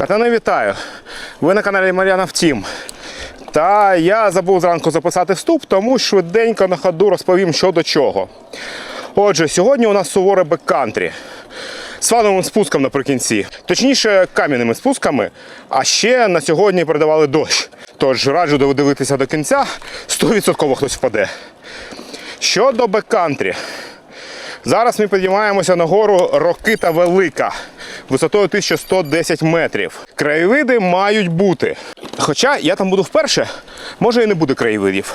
Катане, вітаю! Ви на каналі Мар'яна Втім. Та я забув зранку записати вступ, тому швиденько на ходу розповім, що до чого. Отже, сьогодні у нас суворе беккантрі з фановим спуском наприкінці. Точніше, кам'яними спусками, а ще на сьогодні передавали дощ. Тож раджу додивитися до кінця, 100% хтось впаде. Щодо беккантрі. Зараз ми підіймаємося на гору Рокита Велика висотою 1110 метрів. Краєвиди мають бути. Хоча я там буду вперше, може і не буде краєвидів.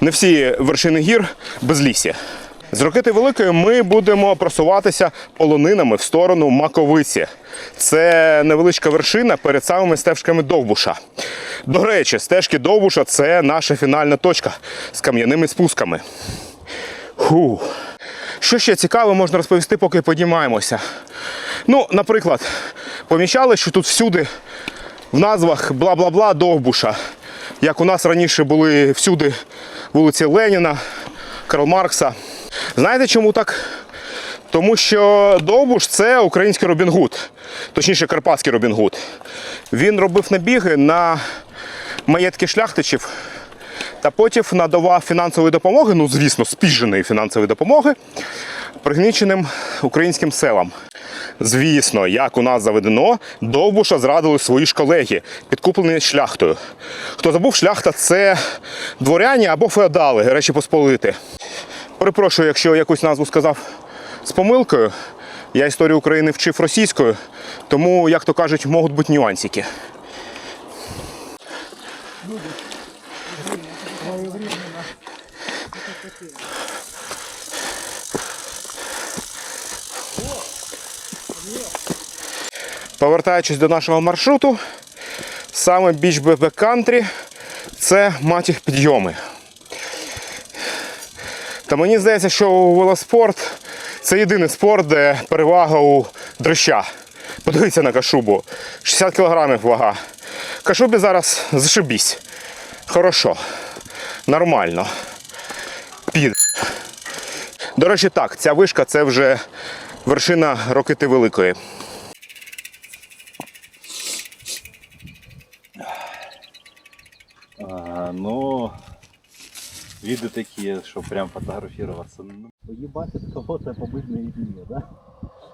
Не всі вершини гір безлісі. З Рокити Великої ми будемо просуватися полонинами в сторону Маковиці. Це невеличка вершина перед самими стежками Довбуша. До речі, стежки Довбуша це наша фінальна точка з кам'яними спусками. Фу. Що ще цікаве можна розповісти, поки підіймаємося. Ну, наприклад, помічали, що тут всюди в назвах бла-бла-бла Довбуша. Як у нас раніше були всюди вулиці Леніна, Карл Маркса. Знаєте чому так? Тому що Довбуш це український Робін Гуд, точніше карпатський Робін Гуд. Він робив набіги на маєтки шляхтичів та потім надавав фінансової допомоги, ну звісно, спіженої фінансової допомоги пригніченим українським селам. Звісно, як у нас заведено, Довбуша зрадили свої ж колеги, підкуплені шляхтою. Хто забув, шляхта це дворяні або феодали, речі посполити. Перепрошую, якщо якусь назву сказав з помилкою. Я історію України вчив російською, тому, як то кажуть, можуть бути нюансики. Повертаючись до нашого маршруту, саме біч ББ Кантрі це матір підйоми. Та мені здається, що велоспорт це єдиний спорт, де перевага у дрища. Подивіться на кашубу. 60 кг вага. Кашубі зараз зашибісь. Хорошо. Нормально. Під. До речі, так, ця вишка це вже вершина Рокити Великої. Виды такие, что прям фотографироваться. Ну, поебать от кого-то побыть наедине, да?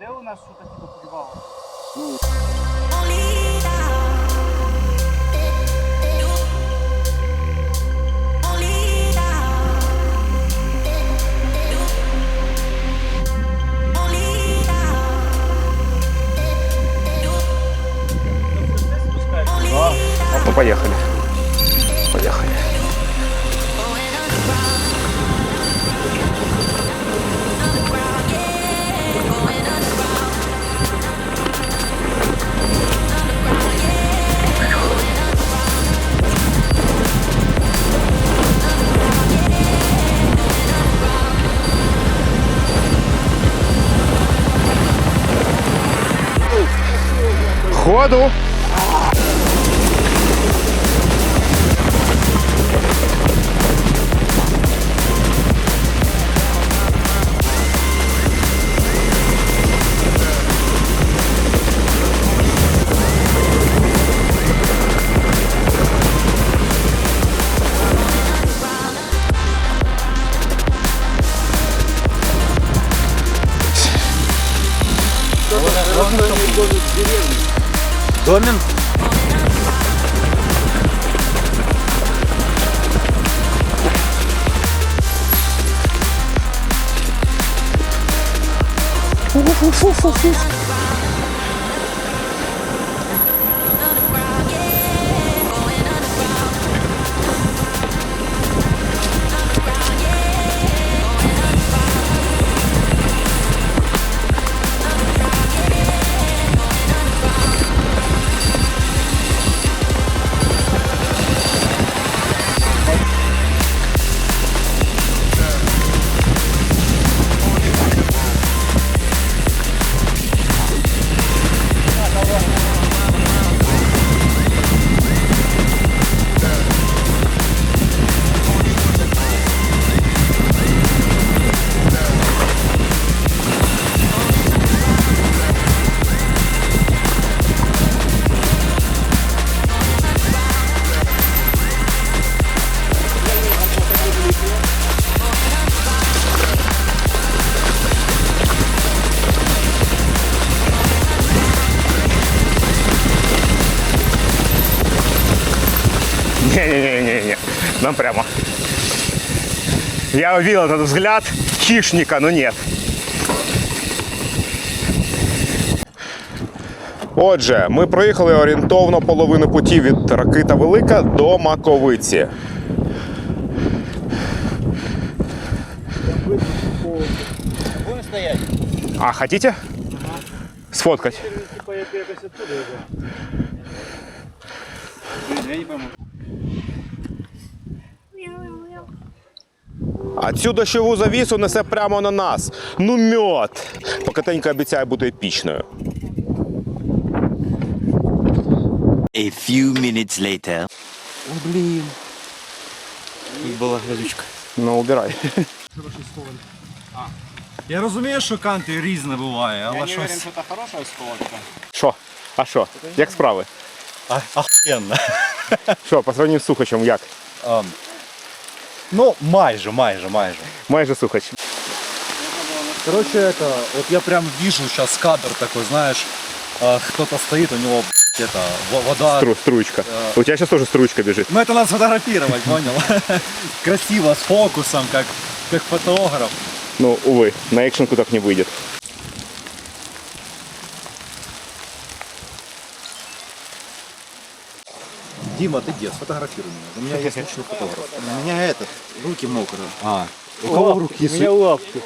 Де у нас що таке подівало? Ну, поехали. Поехали. Ходу. Uf. Нам прямо. Я увидел этот взгляд хищника, но нет. Отже, ми проїхали орієнтовно половину путі від Ракита Велика до Маковиці. Будем стоять? А, хотите? Сфоткать? Я не пойму. А цю дощову завісу несе прямо на нас. Ну мьот. Покатенька обіцяє бути епічною. A few minutes later. О, блин. Тут була грязючка. Ну, убирай. Я розумію, що канти різне буває, але Я не уверен, щось... що це хороша сховатка. Що? А що? Як справи? А, охуєнно. Що, по сравнению з сухачем, як? Ам, ну, майже, майже, майже. Майже сухач. Короче, это, вот я прям вижу сейчас кадр такой, знаешь, а, кто-то стоит, у него это, во- вода. Стру, струечка. У тебя сейчас тоже струечка бежит. Ну это надо сфотографировать, понял? Красиво, с фокусом, как, как фотограф. Ну, увы, на экшенку так не выйдет. Дима, ты где? Сфотографируй меня. У меня есть лучший фотограф. У меня этот, руки мокрые. А, у кого руки сухие? лапки.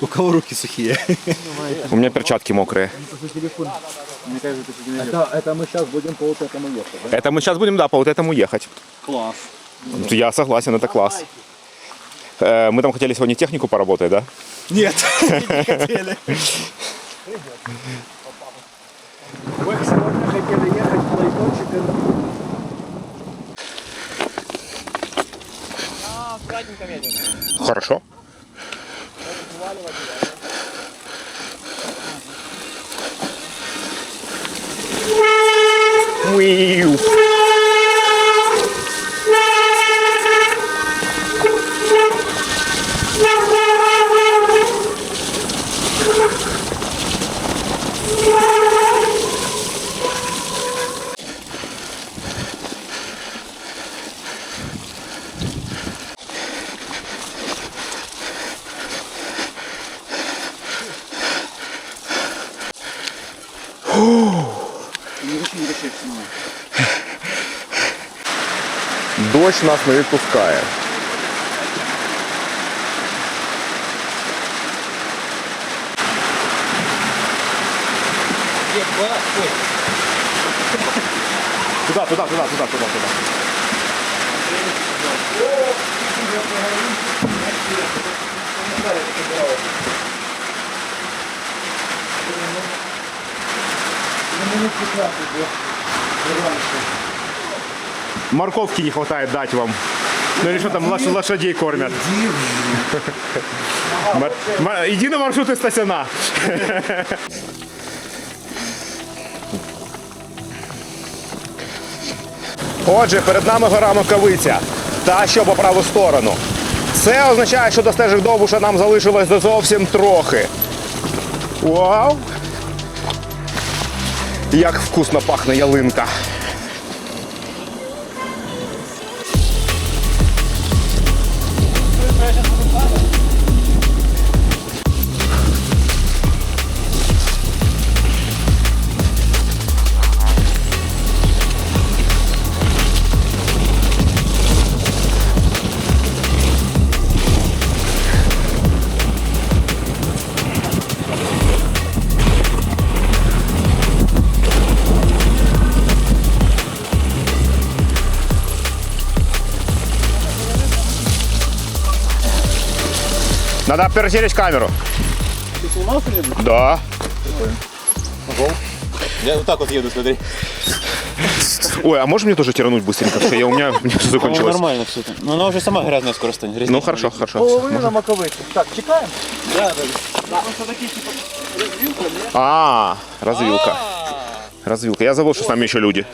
У кого руки сухие? У меня перчатки мокрые. Мне кажется, ты не Это, это мы сейчас будем по вот этому ехать, да? Это мы сейчас будем, да, по вот этому ехать. Класс. Я согласен, это класс. Э, Мы там хотели сегодня технику поработать, да? Нет, не хотели. Вы сегодня хотели ехать в Плейкончик А, аккуратненько медленно. Хорошо. Уиу. Дощ нас не відпускає. Туда, туда, туда, туда, туда, туда. Морковки не хватает дать вам. Ну или что там, лош- лошадей кормят. Иди на маршруты Стасяна. Отже, перед нами гора Маковиця, та що по праву сторону. Це означає, що до стежок Довбуша нам залишилось зовсім трохи. Вау! Як вкусно пахне ялинка. Надо перетереть камеру. Ты снимал что-нибудь? Да. Я вот так вот еду, смотри. Ой, а можешь мне тоже тирануть быстренько? Все, я, у меня, у меня все закончилось. нормально все это. Но она уже сама грязная скоро станет. Ну хорошо, хорошо. Половина на маковиці. Так, чекаємо? Да, да. да. Просто такі, типа, розвілка, не? А, развилка. Развилка. Я забыл, что с нами еще люди.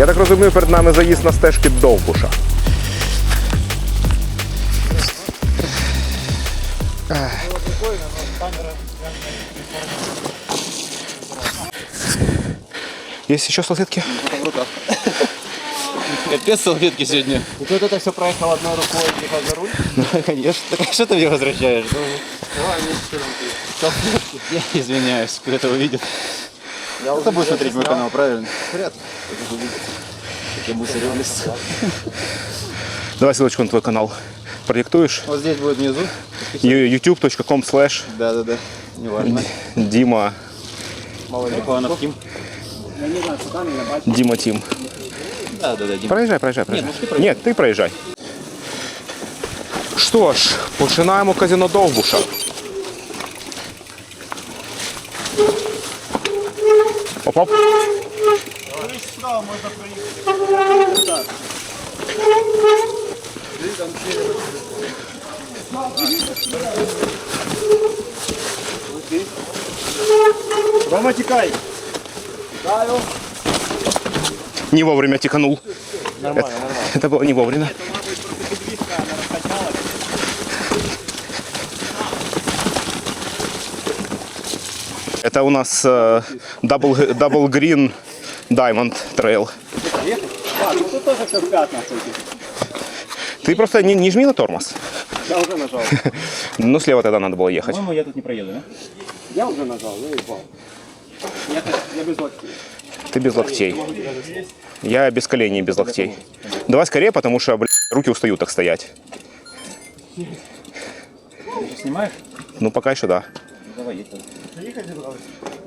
Я так розумію, перед нами заїзд на стежки Довбуша. Есть еще салфетки? Капец салфетки сегодня. И тут это все проехал одной рукой, типа за руль? Ну, конечно. Так а что ты мне возвращаешь? Салфетки. Я извиняюсь, кто это увидит. Это будет смотреть мой канал, правильно? Вряд ли. Я мусорилась. Давай ссылочку на твой канал. Продиктуешь? Вот здесь будет внизу. Youtube.com slash Да-да-да. Неважно. Дима, Малоликованов Ким. Дима Тим. Да-да-да, Дим. Проїжджай, проїжджай, ну, проїжджай. Ні, ти проїжджай. Що ж, починаємо казино Довбуша. Оп-оп. Рома, текай. Не вовремя тиканул. Нормально, это, нормально. это было не вовремя. Это у нас э, Double, Double Green Diamond Trail. А, ну тут тоже все в пятнах. Ты просто не, не жми на тормоз. Я уже нажал. Ну, слева тогда надо было ехать. По-моему, я тут не проеду, да? Я уже нажал, я ебал. Я, я без локтей. Ты без локтей. Я без коленей и без локтей. Давай скорее, потому что, блядь, руки устают так стоять. Снимаешь? Ну, пока еще да. Давай, едь. Фу,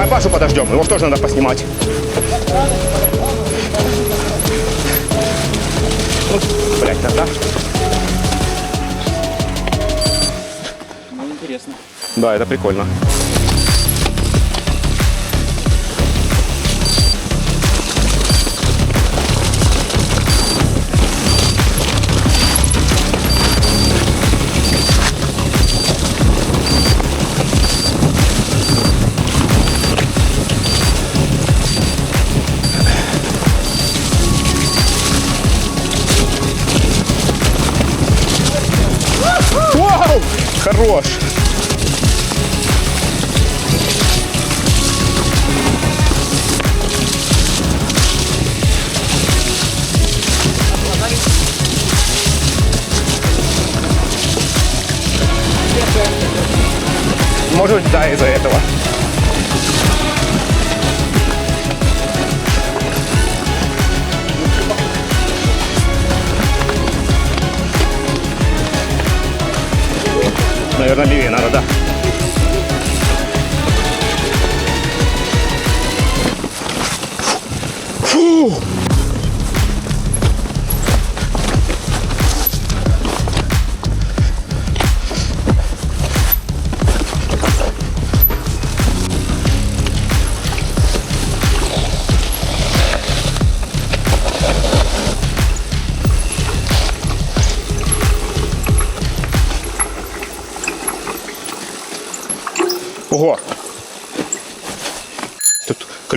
Давай Пашу подождем, его же тоже надо поснимать. Ну, блядь, тогда. Ну, интересно. Да, это прикольно. Хорош! Может да, из-за этого. Наверное, левее надо, да.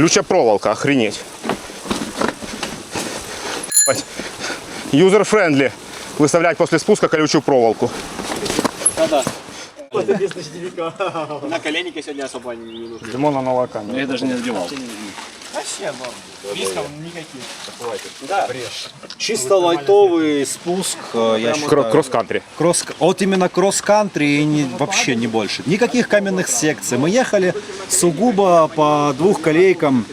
Колючая проволока, охренеть. User-friendly Выставлять после спуска колючую проволоку. Да-да. На коленнике сегодня особо не нужно. Димона на лакане. Я даже не надевал. Чисто лайтовый спуск, э, я считаю. Кросс-кантрі. Кросс, вот именно кросс-кантри и не- вообще не больше. Никаких каменных секций. Мы ехали сугубо по двух колейкам.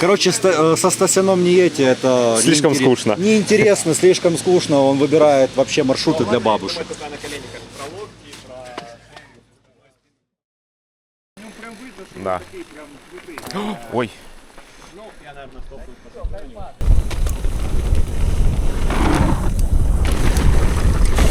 Короче, ста- э, со Стасяном не едьте, это Слишком неинтерес- скучно. Неинтересно, слишком скучно. Он выбирает вообще маршруты для бабушек. Да. Ой.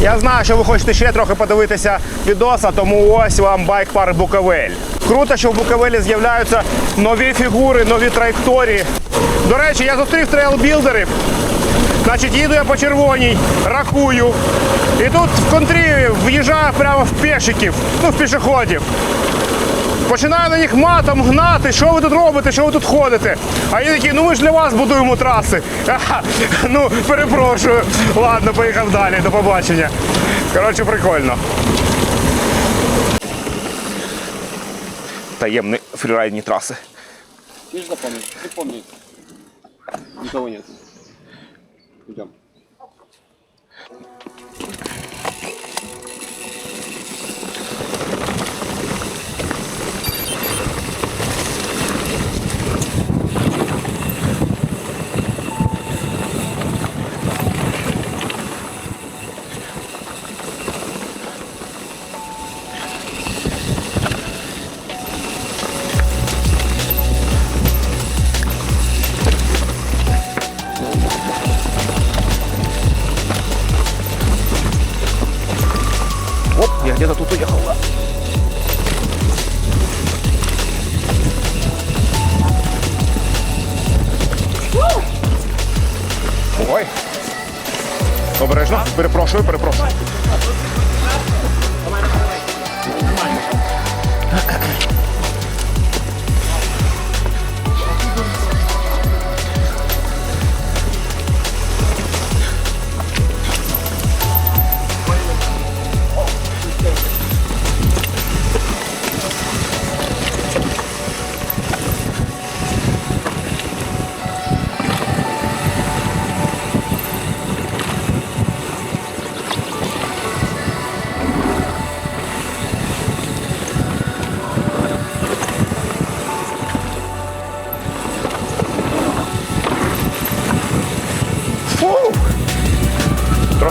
Я знаю, що ви хочете ще трохи подивитися відоса, тому ось вам байк-парк Буковель. Круто, що в Буковелі з'являються нові фігури, нові траєкторії. До речі, я зустрів трейлбілдерів. Значить, їду я по червоній, рахую. І тут в контрі в'їжджаю прямо в пішиків, ну в пішоходів. Починаю на них матом гнати, що ви тут робите, що ви тут ходите. А я такі, ну ми ж для вас будуємо траси. Ну, перепрошую. Ладно, поїхав далі, до побачення. Коротше, прикольно. Таємні фрірайдні траси. Видишь, запомни. Запомни. Никого нет. Идем. Обережно, перепрошую, перепрошую.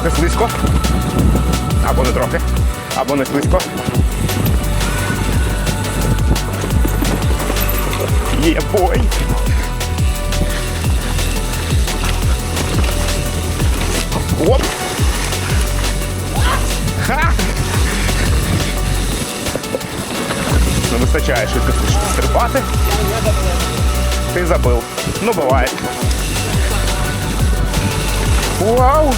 Трохи слизько. Або не трохи. Або не слизько. Є бой. Оп! Ха! Не вистачає швидкості, щоб стрибати. Ти забив. Ну, буває. Вау!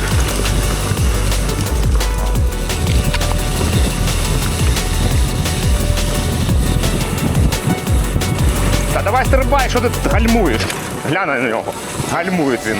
Давай стрибай, що ти гальмуєш? Глянь на нього. Гальмує він.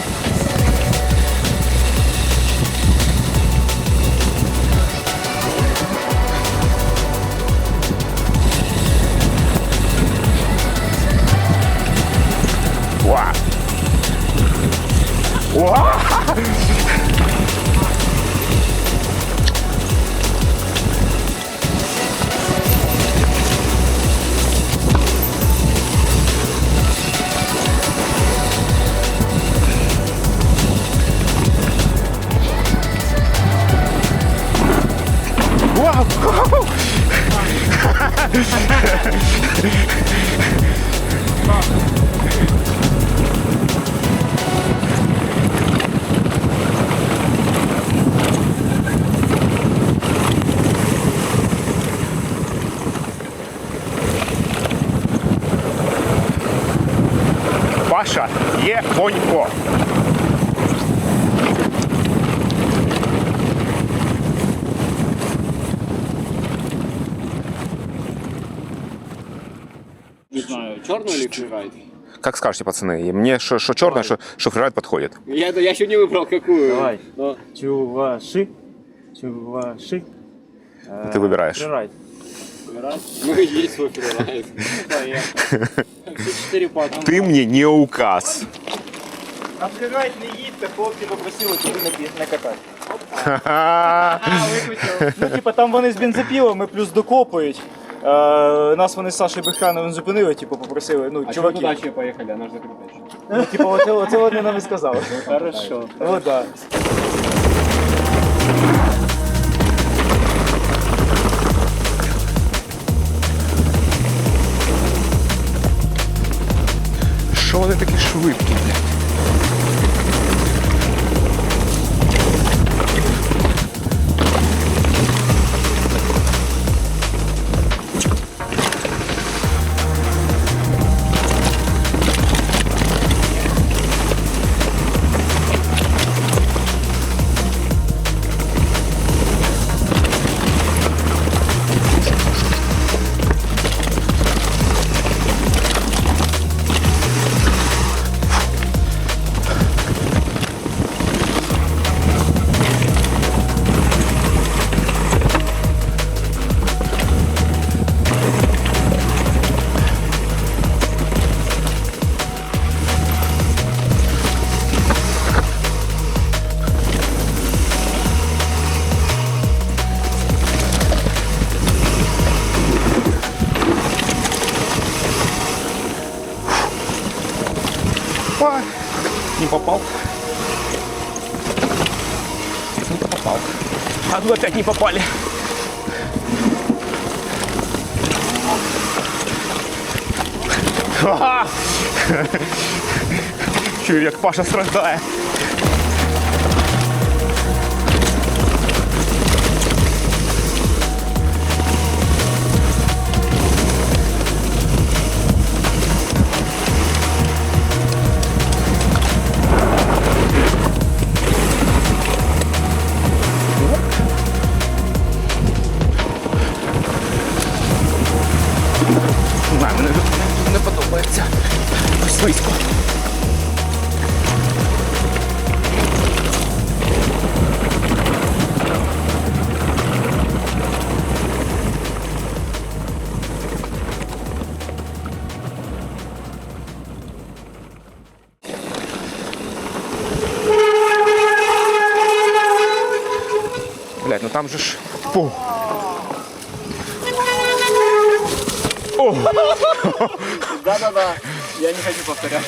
Паша є конько. Не знаю, черный или фрирайд? Как скажете, пацаны? И Мне что, черное, что, что фрирайд подходит. Я, я еще не выбрал какую. Давай. Но Чуваши. Чуваши. Ты выбираешь. Фрирайд. ну есть свой фрирайд. Ты мне не указ. А фрирайд не їдьте, хлопці попросили туди не, не катати. Ну, типа, там вони з бензопілами плюс докопують. Е, нас вони з Сашою Бехрановим зупинили, типу, попросили, ну, А чуваки. вообще поехали? Она же закрыта. Ну, типу, оце, оце вони нам і сказали. Хорошо. Ну, да. Вони такі швидкі, блядь? Опять не попали. Чую, як Паша страждає. Да-да-да. Я не хочу повторять.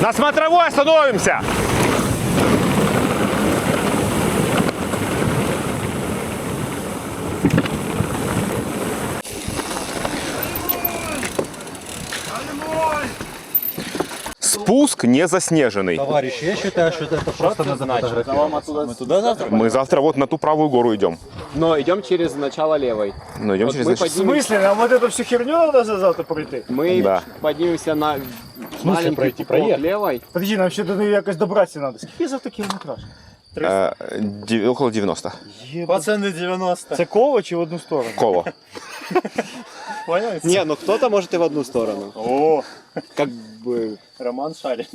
На смотровой остановимся! Спуск не заснеженный. Товарищ, я считаю, что это просто надо фотографировать. Вам оттуда... Мы туда завтра? Мы завтра вот на ту правую гору идем. Но идем через начало левой. Ну, идем Вот через мы, нач- В поднимем- смысле, нам вот эту всю херню надо за завтра пройти? мы Да. поднимемся на маленький пройти? пупок Проехать? левой. Подожди, нам ще до неї якось добратися треба. Скільки завтра кілометраж? Э, ди- около 90. Пацаны 90. Це коло чи в одну сторону? Коло. Поняли? Не, ну кто-то может и в одну сторону. О, Как бы... Роман шарить.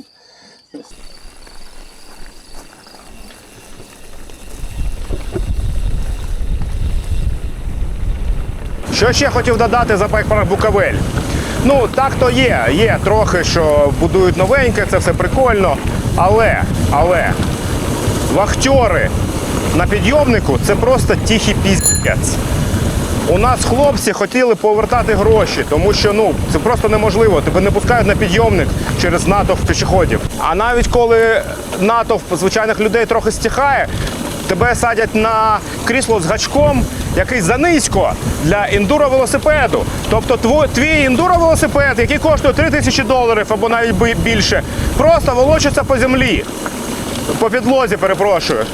Що ще хотів додати за байк про Буковель? Ну, так то є. Є трохи, що будують новеньке, це все прикольно. Але, але, вахтери на підйомнику це просто тихий піздець. У нас хлопці хотіли повертати гроші, тому що ну це просто неможливо. Тебе не пускають на підйомник через натовп пішоходів. А навіть коли натовп звичайних людей трохи стихає, тебе садять на крісло з гачком, який занизько для ендуро велосипеду. Тобто твій ендуро велосипед, який коштує 3 тисячі доларів або навіть більше, просто волочиться по землі по підлозі, перепрошую.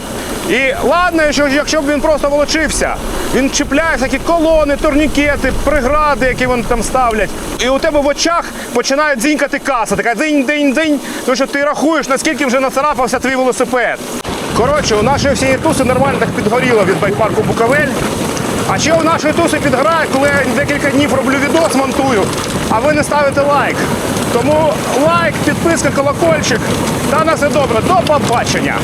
І ладно, якщо, б він просто волочився, він чіпляє всякі колони, турнікети, прегради, які вони там ставлять. І у тебе в очах починає дзінькати каса, така дзинь-дзинь-дзинь, тому що ти рахуєш, наскільки вже нацарапався твій велосипед. Коротше, у нашої всієї туси нормально так підгоріло від байкпарку Буковель. А ще у нашої туси підгорає, коли я декілька днів роблю відос, монтую, а ви не ставите лайк. Тому лайк, підписка, колокольчик. Та на все добре. До побачення.